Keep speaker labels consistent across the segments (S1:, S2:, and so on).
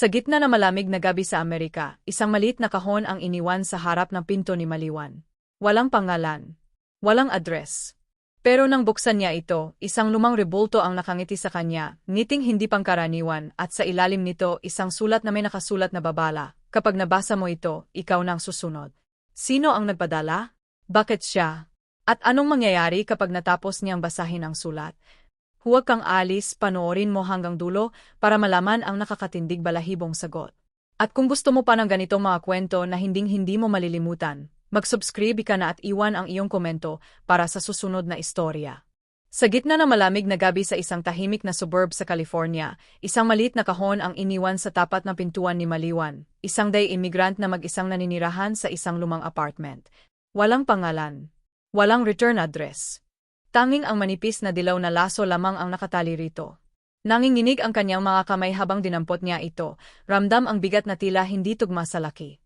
S1: Sa gitna na malamig na gabi sa Amerika, isang maliit na kahon ang iniwan sa harap ng pinto ni Maliwan. Walang pangalan. Walang address. Pero nang buksan niya ito, isang lumang rebulto ang nakangiti sa kanya, ngiting hindi pangkaraniwan, at sa ilalim nito isang sulat na may nakasulat na babala. Kapag nabasa mo ito, ikaw nang susunod. Sino ang nagpadala? Bakit siya? At anong mangyayari kapag natapos niyang basahin ang sulat? Huwag kang alis, panoorin mo hanggang dulo para malaman ang nakakatindig balahibong sagot. At kung gusto mo pa ng ganitong mga kwento na hinding-hindi mo malilimutan, mag-subscribe ka na at iwan ang iyong komento para sa susunod na istorya. Sa gitna ng malamig na gabi sa isang tahimik na suburb sa California, isang maliit na kahon ang iniwan sa tapat ng pintuan ni Maliwan, isang day immigrant na mag-isang naninirahan sa isang lumang apartment. Walang pangalan. Walang return address. Tanging ang manipis na dilaw na laso lamang ang nakatali rito. Nanginginig ang kanyang mga kamay habang dinampot niya ito, ramdam ang bigat na tila hindi tugma sa laki.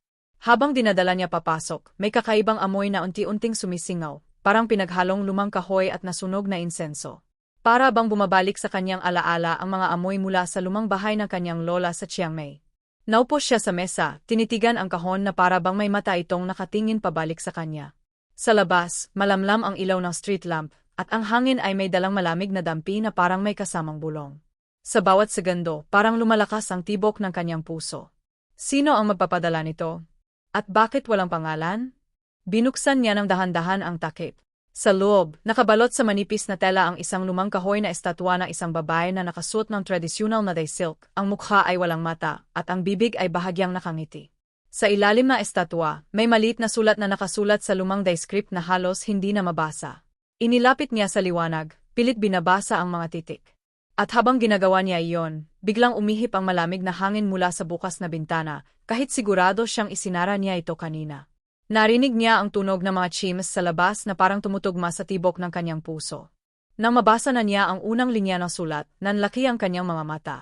S1: Habang dinadala niya papasok, may kakaibang amoy na unti-unting sumisingaw, parang pinaghalong lumang kahoy at nasunog na insenso. Para bang bumabalik sa kanyang alaala ang mga amoy mula sa lumang bahay ng kanyang lola sa Chiang Mai. Naupo siya sa mesa, tinitigan ang kahon na para bang may mata itong nakatingin pabalik sa kanya. Sa labas, malamlam ang ilaw ng street lamp, at ang hangin ay may dalang malamig na dampi na parang may kasamang bulong. Sa bawat segundo, parang lumalakas ang tibok ng kanyang puso. Sino ang magpapadala nito? At bakit walang pangalan? Binuksan niya ng dahan-dahan ang takip. Sa loob, nakabalot sa manipis na tela ang isang lumang kahoy na estatwa ng isang babae na nakasuot ng tradisyonal na day silk. Ang mukha ay walang mata, at ang bibig ay bahagyang nakangiti. Sa ilalim na estatwa, may maliit na sulat na nakasulat sa lumang day script na halos hindi na mabasa. Inilapit niya sa liwanag, pilit binabasa ang mga titik. At habang ginagawa niya iyon, biglang umihip ang malamig na hangin mula sa bukas na bintana, kahit sigurado siyang isinara niya ito kanina. Narinig niya ang tunog ng mga chimes sa labas na parang tumutugma sa tibok ng kanyang puso. Nang mabasa na niya ang unang linya ng sulat, nanlaki ang kanyang mga mata.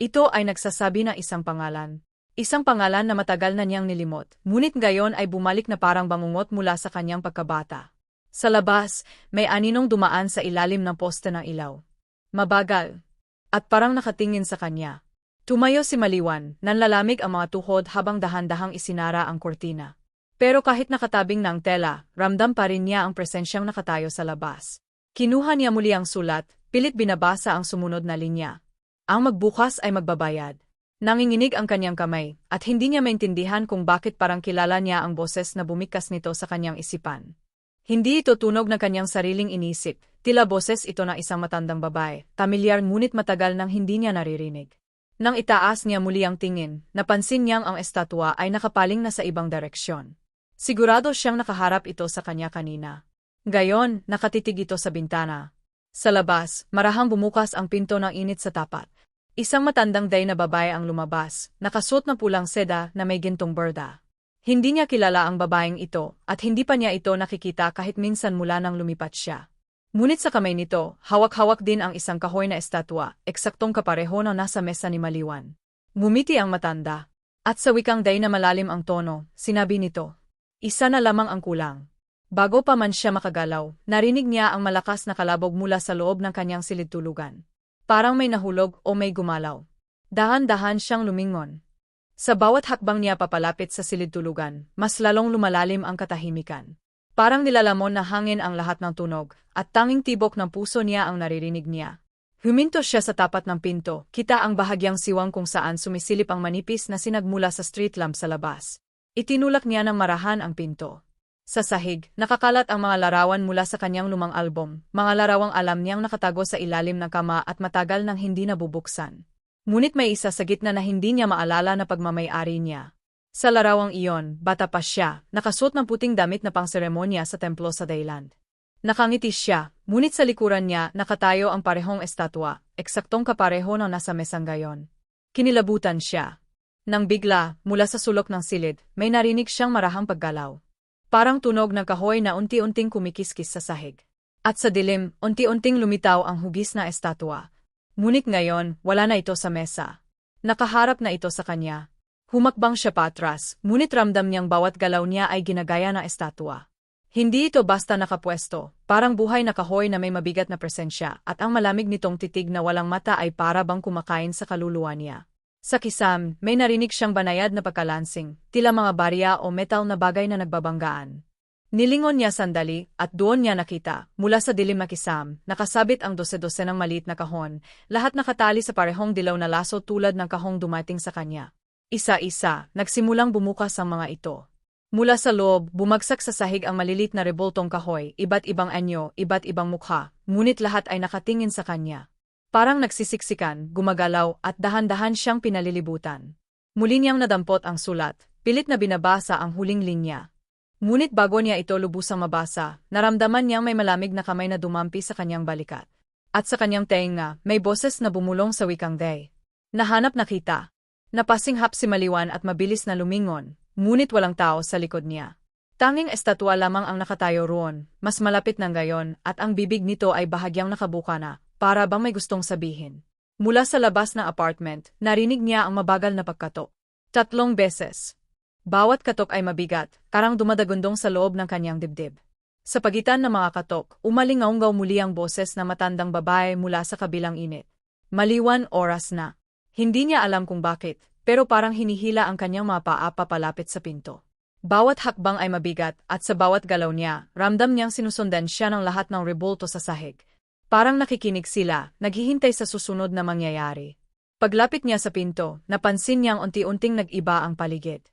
S1: Ito ay nagsasabi ng isang pangalan. Isang pangalan na matagal na niyang nilimot, ngunit gayon ay bumalik na parang bangungot mula sa kanyang pagkabata. Sa labas, may aninong dumaan sa ilalim ng poste ng ilaw. Mabagal. At parang nakatingin sa kanya. Tumayo si Maliwan, nanlalamig ang mga tuhod habang dahan-dahang isinara ang kortina. Pero kahit nakatabing ng tela, ramdam pa rin niya ang presensyang nakatayo sa labas. Kinuha niya muli ang sulat, pilit binabasa ang sumunod na linya. Ang magbukas ay magbabayad. Nanginginig ang kanyang kamay, at hindi niya maintindihan kung bakit parang kilala niya ang boses na bumikas nito sa kanyang isipan. Hindi ito tunog ng kanyang sariling inisip, tila boses ito ng isang matandang babae, tamilyar ngunit matagal nang hindi niya naririnig. Nang itaas niya muli ang tingin, napansin niyang ang estatwa ay nakapaling na sa ibang direksyon. Sigurado siyang nakaharap ito sa kanya kanina. Gayon, nakatitig ito sa bintana. Sa labas, marahang bumukas ang pinto ng init sa tapat. Isang matandang day na babae ang lumabas, nakasuot na pulang seda na may gintong berda. Hindi niya kilala ang babaeng ito, at hindi pa niya ito nakikita kahit minsan mula nang lumipat siya. Ngunit sa kamay nito, hawak-hawak din ang isang kahoy na estatwa, eksaktong kapareho na nasa mesa ni Maliwan. Ngumiti ang matanda. At sa wikang day na malalim ang tono, sinabi nito, isa na lamang ang kulang. Bago pa man siya makagalaw, narinig niya ang malakas na kalabog mula sa loob ng kanyang silid-tulugan. Parang may nahulog o may gumalaw. Dahan-dahan siyang lumingon. Sa bawat hakbang niya papalapit sa silid-tulugan, mas lalong lumalalim ang katahimikan. Parang nilalamon na hangin ang lahat ng tunog, at tanging tibok ng puso niya ang naririnig niya. Huminto siya sa tapat ng pinto, kita ang bahagyang siwang kung saan sumisilip ang manipis na sinagmula sa street lamp sa labas. Itinulak niya ng marahan ang pinto. Sa sahig, nakakalat ang mga larawan mula sa kanyang lumang album, mga larawang alam niyang nakatago sa ilalim ng kama at matagal nang hindi nabubuksan. Ngunit may isa sa gitna na hindi niya maalala na pagmamayari niya. Sa larawang iyon, bata pa siya, nakasuot ng puting damit na pangseremonya sa templo sa Dayland. Nakangiti siya, ngunit sa likuran niya nakatayo ang parehong estatwa, eksaktong kapareho na nasa mesang gayon. Kinilabutan siya, nang bigla, mula sa sulok ng silid, may narinig siyang marahang paggalaw. Parang tunog ng kahoy na unti-unting kumikiskis sa sahig. At sa dilim, unti-unting lumitaw ang hugis na estatwa. Ngunit ngayon, wala na ito sa mesa. Nakaharap na ito sa kanya. Humakbang siya patras, ngunit ramdam niyang bawat galaw niya ay ginagaya na estatwa. Hindi ito basta nakapwesto, parang buhay na kahoy na may mabigat na presensya at ang malamig nitong titig na walang mata ay para bang kumakain sa kaluluwa niya. Sa kisam, may narinig siyang banayad na pagkalansing, tila mga barya o metal na bagay na nagbabanggaan. Nilingon niya sandali, at doon niya nakita, mula sa dilim na kisam, nakasabit ang dose-dose ng maliit na kahon, lahat nakatali sa parehong dilaw na laso tulad ng kahong dumating sa kanya. Isa-isa, nagsimulang bumukas ang mga ito. Mula sa loob, bumagsak sa sahig ang malilit na reboltong kahoy, iba't ibang anyo, iba't ibang mukha, ngunit lahat ay nakatingin sa kanya. Parang nagsisiksikan, gumagalaw, at dahan-dahan siyang pinalilibutan. Muli niyang nadampot ang sulat, pilit na binabasa ang huling linya. Ngunit bago niya ito lubusang mabasa, naramdaman niyang may malamig na kamay na dumampi sa kanyang balikat. At sa kanyang tenga, may boses na bumulong sa wikang day. Nahanap na kita. Napasinghap si Maliwan at mabilis na lumingon, ngunit walang tao sa likod niya. Tanging estatwa lamang ang nakatayo roon, mas malapit ng gayon, at ang bibig nito ay bahagyang nakabuka na, para bang may gustong sabihin. Mula sa labas ng apartment, narinig niya ang mabagal na pagkatok. Tatlong beses. Bawat katok ay mabigat, karang dumadagundong sa loob ng kanyang dibdib. Sa pagitan ng mga katok, umalingaunggaw muli ang boses na matandang babae mula sa kabilang init. Maliwan oras na. Hindi niya alam kung bakit, pero parang hinihila ang kanyang mga paa papalapit sa pinto. Bawat hakbang ay mabigat at sa bawat galaw niya, ramdam niyang sinusundan siya ng lahat ng rebulto sa sahig. Parang nakikinig sila, naghihintay sa susunod na mangyayari. Paglapit niya sa pinto, napansin niyang unti-unting nag-iba ang paligid.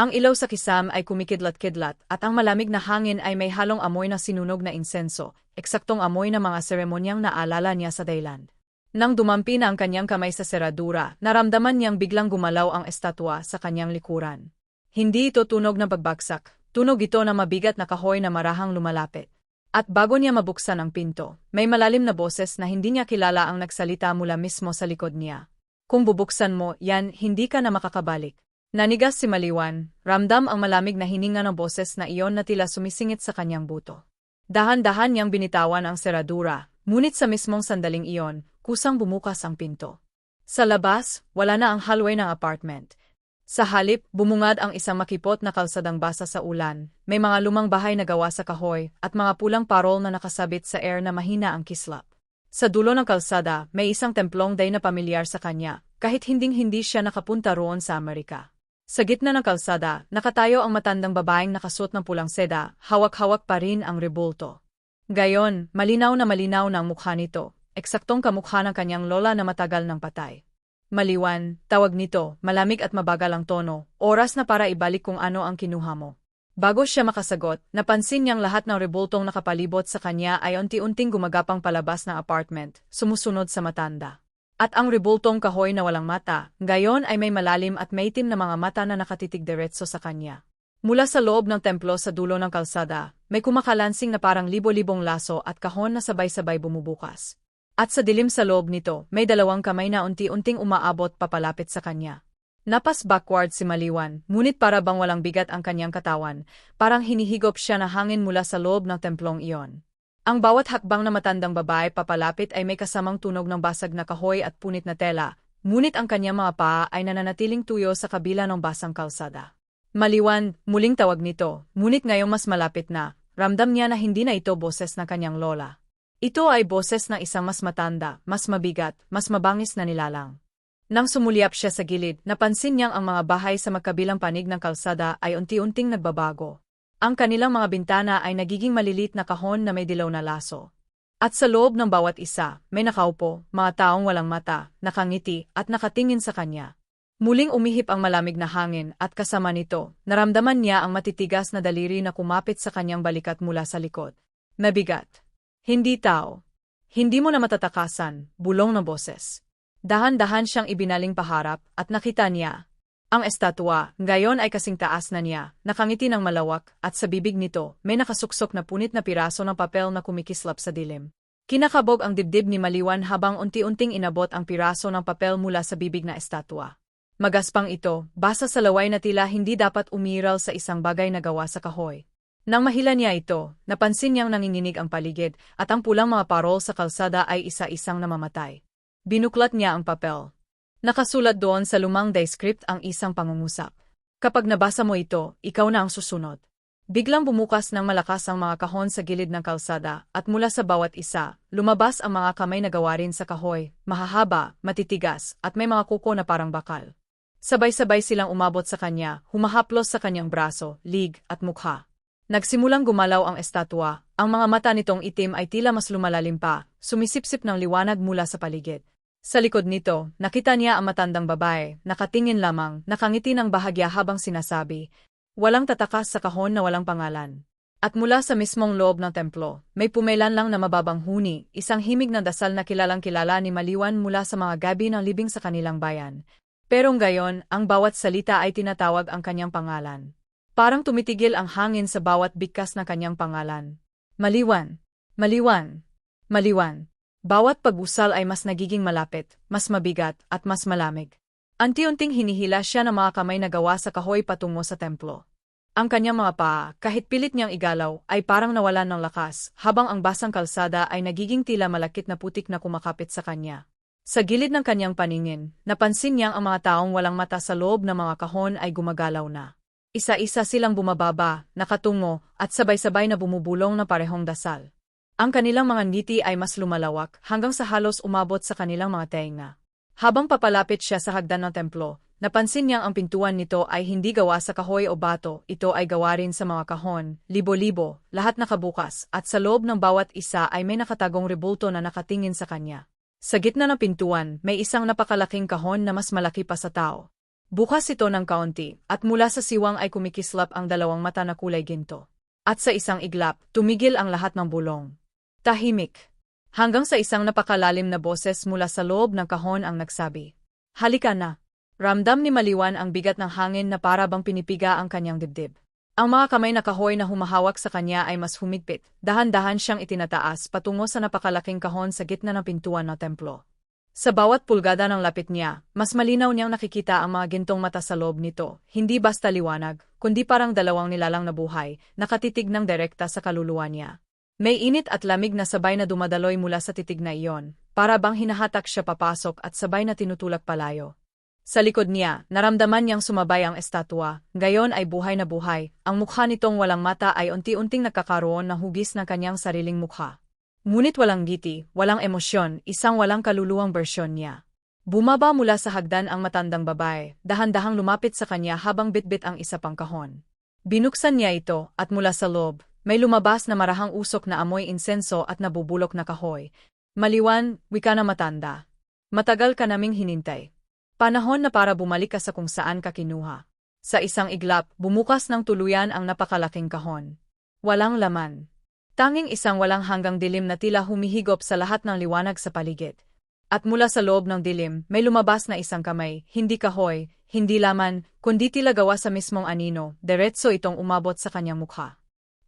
S1: Ang ilaw sa kisam ay kumikidlat-kidlat at ang malamig na hangin ay may halong amoy na sinunog na insenso, eksaktong amoy na mga seremonyang naalala niya sa Thailand. Nang dumampi na ang kanyang kamay sa seradura, naramdaman niyang biglang gumalaw ang estatwa sa kanyang likuran. Hindi ito tunog ng pagbagsak, tunog ito na mabigat na kahoy na marahang lumalapit. At bago niya mabuksan ang pinto, may malalim na boses na hindi niya kilala ang nagsalita mula mismo sa likod niya. Kung bubuksan mo, yan, hindi ka na makakabalik. Nanigas si Maliwan, ramdam ang malamig na hininga ng boses na iyon na tila sumisingit sa kanyang buto. Dahan-dahan niyang binitawan ang seradura, ngunit sa mismong sandaling iyon, kusang bumukas ang pinto. Sa labas, wala na ang hallway ng apartment, sa halip, bumungad ang isang makipot na kalsadang basa sa ulan, may mga lumang bahay na gawa sa kahoy, at mga pulang parol na nakasabit sa air na mahina ang kislap. Sa dulo ng kalsada, may isang templong day na pamilyar sa kanya, kahit hinding-hindi siya nakapunta roon sa Amerika. Sa gitna ng kalsada, nakatayo ang matandang babaeng nakasuot ng pulang seda, hawak-hawak pa rin ang rebulto. Gayon, malinaw na malinaw na ang mukha nito, eksaktong kamukha ng kanyang lola na matagal ng patay. Maliwan, tawag nito, malamig at mabagal ang tono, oras na para ibalik kung ano ang kinuha mo. Bago siya makasagot, napansin niyang lahat ng rebultong nakapalibot sa kanya ay unti-unting gumagapang palabas ng apartment, sumusunod sa matanda. At ang rebultong kahoy na walang mata, gayon ay may malalim at maitim na mga mata na nakatitig diretso sa kanya. Mula sa loob ng templo sa dulo ng kalsada, may kumakalansing na parang libo-libong laso at kahon na sabay-sabay bumubukas. At sa dilim sa loob nito, may dalawang kamay na unti-unting umaabot papalapit sa kanya. Napas backward si Maliwan, ngunit para bang walang bigat ang kanyang katawan, parang hinihigop siya na hangin mula sa loob ng templong iyon. Ang bawat hakbang na matandang babae papalapit ay may kasamang tunog ng basag na kahoy at punit na tela, ngunit ang kanyang mga paa ay nananatiling tuyo sa kabila ng basang kalsada. Maliwan, muling tawag nito, ngunit ngayong mas malapit na, ramdam niya na hindi na ito boses ng kanyang lola. Ito ay boses ng isang mas matanda, mas mabigat, mas mabangis na nilalang. Nang sumulyap siya sa gilid, napansin niyang ang mga bahay sa magkabilang panig ng kalsada ay unti-unting nagbabago. Ang kanilang mga bintana ay nagiging malilit na kahon na may dilaw na laso. At sa loob ng bawat isa, may nakaupo, mga taong walang mata, nakangiti, at nakatingin sa kanya. Muling umihip ang malamig na hangin at kasama nito, naramdaman niya ang matitigas na daliri na kumapit sa kanyang balikat mula sa likod. Mabigat. Hindi tao. Hindi mo na matatakasan, bulong na boses. Dahan-dahan siyang ibinaling paharap at nakita niya. Ang estatwa, ngayon ay kasing taas na niya, nakangiti ng malawak, at sa bibig nito, may nakasuksok na punit na piraso ng papel na kumikislap sa dilim. Kinakabog ang dibdib ni Maliwan habang unti-unting inabot ang piraso ng papel mula sa bibig na estatwa. Magaspang ito, basa sa laway na tila hindi dapat umiral sa isang bagay na gawa sa kahoy. Nang mahila niya ito, napansin niyang nanginginig ang paligid at ang pulang mga parol sa kalsada ay isa-isang namamatay. Binuklat niya ang papel. Nakasulat doon sa lumang day ang isang pangungusap. Kapag nabasa mo ito, ikaw na ang susunod. Biglang bumukas ng malakas ang mga kahon sa gilid ng kalsada at mula sa bawat isa, lumabas ang mga kamay na gawa rin sa kahoy, mahahaba, matitigas, at may mga kuko na parang bakal. Sabay-sabay silang umabot sa kanya, humahaplos sa kanyang braso, lig, at mukha. Nagsimulang gumalaw ang estatwa, ang mga mata nitong itim ay tila mas lumalalim pa, sumisipsip ng liwanag mula sa paligid. Sa likod nito, nakita niya ang matandang babae, nakatingin lamang, nakangiti ng bahagya habang sinasabi, Walang tatakas sa kahon na walang pangalan. At mula sa mismong loob ng templo, may pumelan lang na mababang huni, isang himig na dasal na kilalang kilala ni Maliwan mula sa mga gabi ng libing sa kanilang bayan. Pero ngayon, ang bawat salita ay tinatawag ang kanyang pangalan. Parang tumitigil ang hangin sa bawat bigkas ng kanyang pangalan. Maliwan, Maliwan, Maliwan. Bawat pag-usal ay mas nagiging malapit, mas mabigat, at mas malamig. Anti-unting hinihila siya ng mga kamay na gawa sa kahoy patungo sa templo. Ang kanyang mga paa, kahit pilit niyang igalaw, ay parang nawalan ng lakas, habang ang basang kalsada ay nagiging tila malakit na putik na kumakapit sa kanya. Sa gilid ng kanyang paningin, napansin niyang ang mga taong walang mata sa loob ng mga kahon ay gumagalaw na. Isa-isa silang bumababa, nakatungo, at sabay-sabay na bumubulong na parehong dasal. Ang kanilang mga ngiti ay mas lumalawak hanggang sa halos umabot sa kanilang mga tenga. Habang papalapit siya sa hagdan ng templo, Napansin niyang ang pintuan nito ay hindi gawa sa kahoy o bato, ito ay gawa rin sa mga kahon, libo-libo, lahat nakabukas, at sa loob ng bawat isa ay may nakatagong rebulto na nakatingin sa kanya. Sa gitna ng pintuan, may isang napakalaking kahon na mas malaki pa sa tao. Bukas ito ng kaunti, at mula sa siwang ay kumikislap ang dalawang mata na kulay ginto. At sa isang iglap, tumigil ang lahat ng bulong. Tahimik. Hanggang sa isang napakalalim na boses mula sa loob ng kahon ang nagsabi, Halika na. Ramdam ni Maliwan ang bigat ng hangin na para bang pinipiga ang kanyang dibdib. Ang mga kamay na kahoy na humahawak sa kanya ay mas humigpit, dahan-dahan siyang itinataas patungo sa napakalaking kahon sa gitna ng pintuan ng templo. Sa bawat pulgada ng lapit niya, mas malinaw niyang nakikita ang mga gintong mata sa loob nito, hindi basta liwanag, kundi parang dalawang nilalang na buhay, nakatitig ng direkta sa kaluluwa niya. May init at lamig na sabay na dumadaloy mula sa titig na iyon, para bang hinahatak siya papasok at sabay na tinutulak palayo. Sa likod niya, naramdaman niyang sumabay ang estatwa, gayon ay buhay na buhay, ang mukha nitong walang mata ay unti-unting nakakaroon ng hugis ng kanyang sariling mukha. Ngunit walang giti, walang emosyon, isang walang kaluluwang bersyon niya. Bumaba mula sa hagdan ang matandang babae, dahan-dahang lumapit sa kanya habang bitbit ang isa pang kahon. Binuksan niya ito, at mula sa loob, may lumabas na marahang usok na amoy insenso at nabubulok na kahoy. Maliwan, wika na matanda. Matagal ka naming hinintay. Panahon na para bumalik ka sa kung saan ka kinuha. Sa isang iglap, bumukas ng tuluyan ang napakalaking kahon. Walang laman. Tanging isang walang hanggang dilim na tila humihigop sa lahat ng liwanag sa paligid. At mula sa loob ng dilim, may lumabas na isang kamay, hindi kahoy, hindi laman, kundi tila gawa sa mismong anino, diretso itong umabot sa kanyang mukha.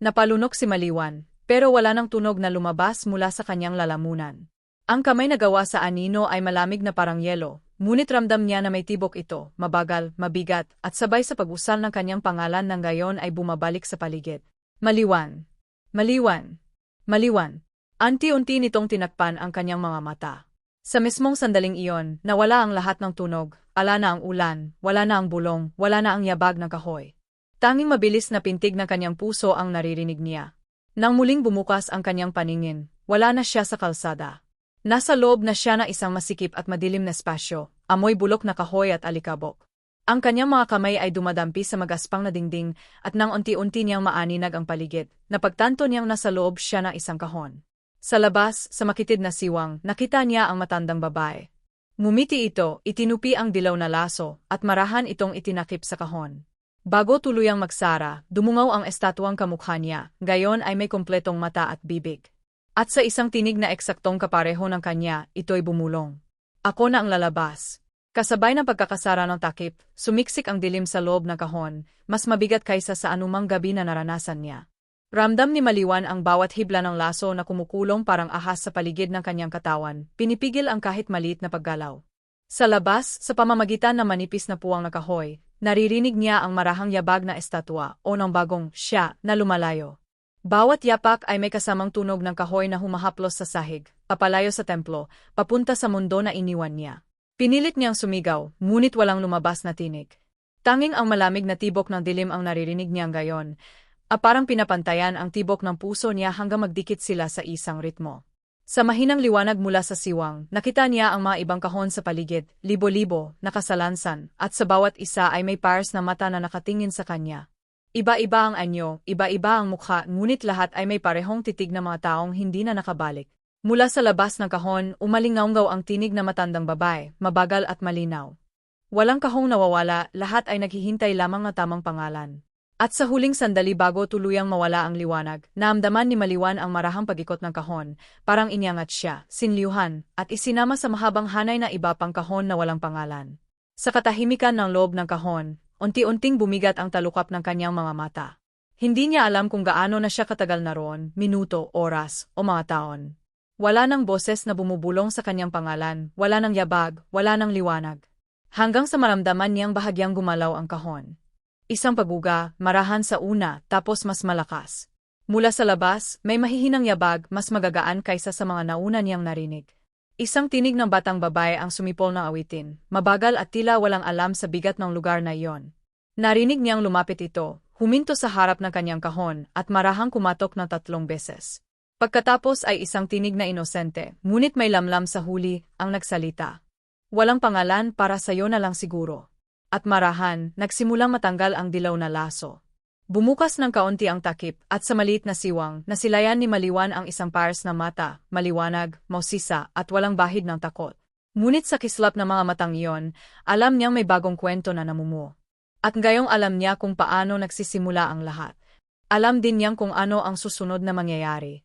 S1: Napalunok si Maliwan, pero wala nang tunog na lumabas mula sa kanyang lalamunan. Ang kamay na gawa sa anino ay malamig na parang yelo, Ngunit ramdam niya na may tibok ito, mabagal, mabigat, at sabay sa pag-usal ng kanyang pangalan ng gayon ay bumabalik sa paligid. Maliwan. Maliwan. Maliwan. Anti-unti nitong tinakpan ang kanyang mga mata. Sa mismong sandaling iyon, nawala ang lahat ng tunog, ala na ang ulan, wala na ang bulong, wala na ang yabag ng kahoy. Tanging mabilis na pintig ng kanyang puso ang naririnig niya. Nang muling bumukas ang kanyang paningin, wala na siya sa kalsada. Nasa loob na siya ng isang masikip at madilim na espasyo, amoy bulok na kahoy at alikabok. Ang kanyang mga kamay ay dumadampi sa magaspang na dingding at nang unti-unti niyang maaninag ang paligid, napagtanto niyang nasa loob siya ng isang kahon. Sa labas, sa makitid na siwang, nakita niya ang matandang babae. Ngumiti ito, itinupi ang dilaw na laso, at marahan itong itinakip sa kahon. Bago tuluyang magsara, dumungaw ang estatwang kamukha niya, gayon ay may kompletong mata at bibig. At sa isang tinig na eksaktong kapareho ng kanya, ito'y bumulong. Ako na ang lalabas. Kasabay ng pagkakasara ng takip, sumiksik ang dilim sa loob ng kahon, mas mabigat kaysa sa anumang gabi na naranasan niya. Ramdam ni Maliwan ang bawat hibla ng laso na kumukulong parang ahas sa paligid ng kanyang katawan, pinipigil ang kahit maliit na paggalaw. Sa labas, sa pamamagitan ng manipis na puwang na kahoy, naririnig niya ang marahang yabag na estatwa o ng bagong siya na lumalayo. Bawat yapak ay may kasamang tunog ng kahoy na humahaplos sa sahig, papalayo sa templo, papunta sa mundo na iniwan niya. Pinilit niyang sumigaw, ngunit walang lumabas na tinig. Tanging ang malamig na tibok ng dilim ang naririnig niyang gayon, A parang pinapantayan ang tibok ng puso niya hanggang magdikit sila sa isang ritmo. Sa mahinang liwanag mula sa siwang, nakita niya ang mga ibang kahon sa paligid, libo-libo, nakasalansan, at sa bawat isa ay may pars na mata na nakatingin sa kanya. Iba-iba ang anyo, iba-iba ang mukha, ngunit lahat ay may parehong titig na mga taong hindi na nakabalik. Mula sa labas ng kahon, umalingaw ang tinig na matandang babae, mabagal at malinaw. Walang kahong nawawala, lahat ay naghihintay lamang ng tamang pangalan. At sa huling sandali bago tuluyang mawala ang liwanag, naamdaman ni Maliwan ang marahang pagikot ng kahon, parang inyangat siya, sinliuhan, at isinama sa mahabang hanay na iba pang kahon na walang pangalan. Sa katahimikan ng loob ng kahon, unti-unting bumigat ang talukap ng kanyang mga mata. Hindi niya alam kung gaano na siya katagal na roon, minuto, oras, o mga taon. Wala nang boses na bumubulong sa kanyang pangalan, wala nang yabag, wala nang liwanag. Hanggang sa maramdaman niyang bahagyang gumalaw ang kahon. Isang paguga, marahan sa una, tapos mas malakas. Mula sa labas, may mahihinang yabag, mas magagaan kaysa sa mga nauna niyang narinig. Isang tinig ng batang babae ang sumipol ng awitin, mabagal at tila walang alam sa bigat ng lugar na iyon. Narinig niyang lumapit ito, huminto sa harap ng kanyang kahon, at marahang kumatok ng tatlong beses. Pagkatapos ay isang tinig na inosente, ngunit may lamlam sa huli, ang nagsalita. Walang pangalan para sa'yo na lang siguro at marahan, nagsimulang matanggal ang dilaw na laso. Bumukas ng kaunti ang takip at sa maliit na siwang, nasilayan ni Maliwan ang isang pars na mata, maliwanag, mausisa at walang bahid ng takot. Ngunit sa kislap ng mga matang iyon, alam niyang may bagong kwento na namumuo. At ngayong alam niya kung paano nagsisimula ang lahat. Alam din niyang kung ano ang susunod na mangyayari.